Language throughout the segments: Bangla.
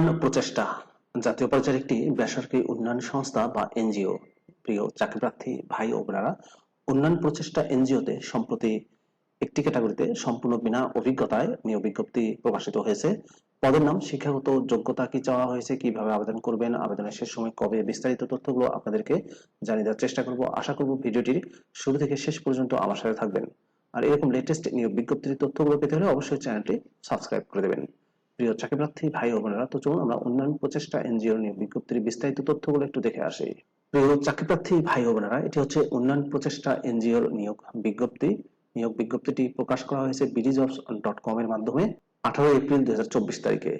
উন্নয়ন প্রচেষ্টা, জাতীয় পর্যায়ের একটি বেসরকারি উন্নয়ন সংস্থা বা এনজিও। প্রিয় চাকরিপ্রার্থী ভাই ও বোনেরা, উন্নয়ন প্রচেষ্টা এনজিওতে সম্প্রতি একটি ক্যাটাগরিতে সম্পূর্ণ বিনা অভিজ্ঞতায় নিয়োগ বিজ্ঞপ্তি প্রকাশিত হয়েছে। পদের নাম, শিক্ষাগত যোগ্যতা কি চাওয়া হয়েছে, কীভাবে আবেদন করবেন, আবেদনের শেষ সময় কবে, বিস্তারিত তথ্যগুলো আপনাদেরকে জানিয়ে দেওয়ার চেষ্টা করব। আশা করব ভিডিওটির শুরু থেকে শেষ পর্যন্ত আমার সাথে থাকবেন। আর এরকম লেটেস্ট নিয়োগ বিজ্ঞপ্তির তথ্যগুলো পেতে হলে অবশ্যই চ্যানেলটি সাবস্ক্রাইব করে দেবেন। প্রিয় চাকরিপ্রার্থী, ভাই ও বোনেরা, তো চলুন আমরা উন্নয়ন প্রচেষ্টা, এনজিও নিয়োগ বিজ্ঞপ্তির বিস্তারিত তথ্যগুলো একটু দেখে আসি। প্রিয় চাকরিপ্রার্থী, ভাই ও বোনেরা, এটি হচ্ছে উন্নয়ন প্রচেষ্টা, এনজিওর নিয়োগ বিজ্ঞপ্তি। নিয়োগ বিজ্ঞপ্তিটি প্রকাশ করা হয়েছে বিডি জবস ডট কম এর মাধ্যমে আঠারো এপ্রিল দুই হাজার চব্বিশ তারিখে।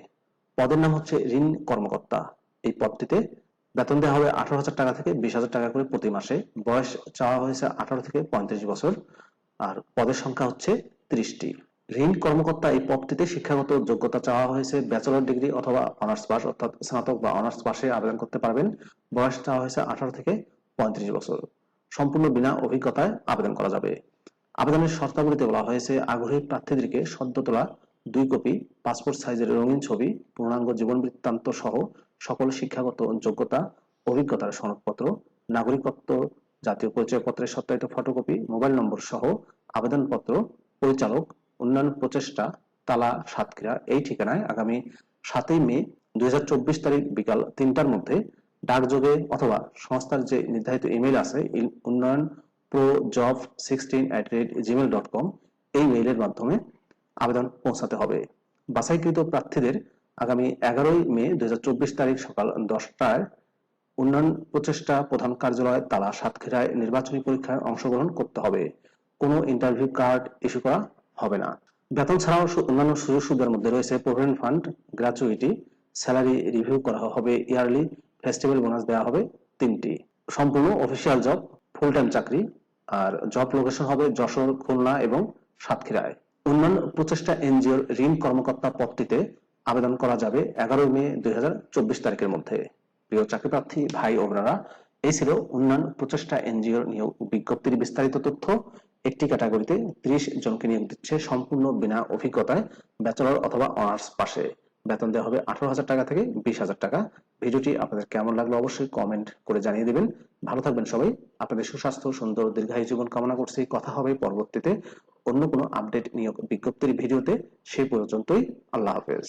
পদের নাম হচ্ছে ঋণ কর্মকর্তা। এই পদটিতে বেতন দেওয়া হবে আঠারো হাজার টাকা থেকে বিশ হাজার টাকা করে প্রতি মাসে। বয়স চাওয়া হয়েছে আঠারো থেকে পঁয়ত্রিশ বছর। আর পদের সংখ্যা হচ্ছে ত্রিশটি। ঋণ কর্মকর্তা এই পদটিতে শিক্ষাগত যোগ্যতা চাওয়া হয়েছে, ব্যাচেলর ডিগ্রি অথবা অনার্স পাস অর্থাৎ স্নাতক বা অনার্স পাশে আবেদন করতে পারবেন। বয়স চাওয়া হয়েছে আঠারো থেকে পঁয়ত্রিশ বছর। সম্পূর্ণ বিনা অভিজ্ঞতায় আবেদন করা যাবে। আবেদনের শর্তাবলীতে বলা হয়েছে, আগ্রহী প্রার্থীদেরকে সদ্য তোলা দুই কপি, পাসপোর্ট সাইজের রঙিন ছবি, পূর্ণাঙ্গ জীবন বৃত্তান্ত সহ সকল শিক্ষাগত যোগ্যতা, অভিজ্ঞতার সনদপত্র, নাগরিকত্ব, জাতীয় পরিচয়পত্রের সত্যায়িত ফটোকপি মোবাইল নম্বর সহ আবেদনপত্র পরিচালক উন্নয়ন প্রচেষ্টা তালা সাতক্ষীরা এই ঠিকানায় আগামী সাতই মে দুই তারিখ বিকাল তিনটার মধ্যে ডাকযোগে অথবা সংস্থার যে নির্ধারিত ইমেল আছে উন্নয়ন pro job sixteen at rate Gmail dot com, এই মেইলের মাধ্যমে আবেদন পৌঁছাতে হবে। বাছাইকৃত প্রার্থীদের আগামী এগারোই মে দুই তারিখ সকাল দশটায় উন্নয়ন প্রচেষ্টা প্রধান কার্যালয় তালা সাতক্ষীরায় নির্বাচনী পরীক্ষায় অংশগ্রহণ করতে হবে। কোনো ইন্টারভিউ কার্ড ইস্যু করা হবে না। বেতন ছাড়াও অন্যান্য সুযোগ সুবিধার মধ্যে রয়েছে provident fund, gratuity, salary review করা হবে, ইয়ারলি ফেস্টিভ্যাল বোনাস দেওয়া হবে তিনটি। সম্পূর্ণ অফিসিয়াল জব ফুল টাইম চাকরি, আর জব লোকেশন হবে যশোর, খুলনা এবং সাতক্ষীরায়। উন্নয়ন প্রচেষ্টা এনজিওর ঋণ কর্মকর্তা পদটিতে আবেদন করা যাবে এগারো মে দুই হাজার চব্বিশ তারিখের মধ্যে। প্রিয় চাকরিপ্রার্থী, ভাই ও বোনেরা, এই ছিল উন্নয়ন প্রচেষ্টা এনজিওর নিয়োগ বিজ্ঞপ্তির বিস্তারিত তথ্য। একটি ক্যাটাগরিতে ত্রিশ জনকে নিয়োগ দিচ্ছে সম্পূর্ণ বিনা অভিজ্ঞতায় ব্যাচেলর অথবা অনার্স পাশে। বেতন দেওয়া হবে আঠারো হাজার টাকা থেকে বিশ হাজার টাকা। ভিডিওটি আপনাদের কেমন লাগল অবশ্যই কমেন্ট করে জানিয়ে দেবেন। ভালো থাকবেন সবাই। আপনাদের সুস্বাস্থ্য, সুন্দর, দীর্ঘায়ু জীবন কামনা করছি। কথা হবে পরবর্তীতে অন্য কোনো আপডেট নিয়োগ বিজ্ঞপ্তির ভিডিওতে। সেই পর্যন্তই আল্লাহ হাফেজ।